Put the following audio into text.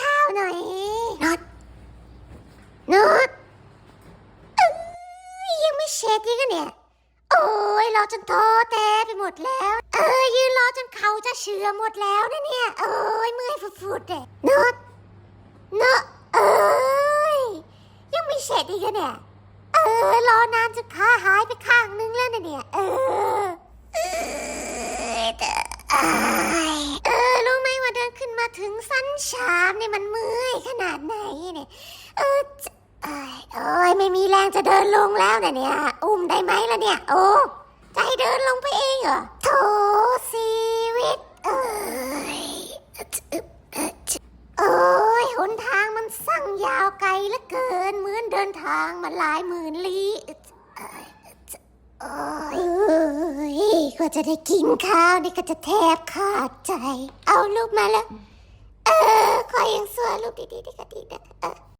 ข้าวหน่อยนอดนอดยังไม่เช็ดอีกเนี่ย โอ้ยรอจนท้อแท้ไปหมดแล้ว เออยืนรอจนเขาจะเชื่อหมดแล้วนะเนี่ย โอ้ยเมื่อยฟูดๆเลยนอดนอดเอ้ยยังไม่เช็ดอีกเนี่ย เออรอนานจนขาหายไปข้างนึงแล้วนะเนี่ย เออเออ ถึงสั้นชามเนี่ยมันเมื่อยขนาดไหนเนี่ยเออเอ้ยโอ้ยไม่มีแรงจะเดินลงแล้วนะเนี่ยอุ้มได้ไหมล่ะเนี่ย โอ้จะให้เดินลงไปเองเหรอโถชีวิต เอ้ยโอ้ยหนทางมันสั่งยาวไกลเหลือเกินเหมือนเดินทางมาหลายหมื่นลี้เอ้ยโอ้ยกว่าจะได้กินข้าวนี่ก็จะแทบขาดใจ เอารูปมาแล้ว เออขอยั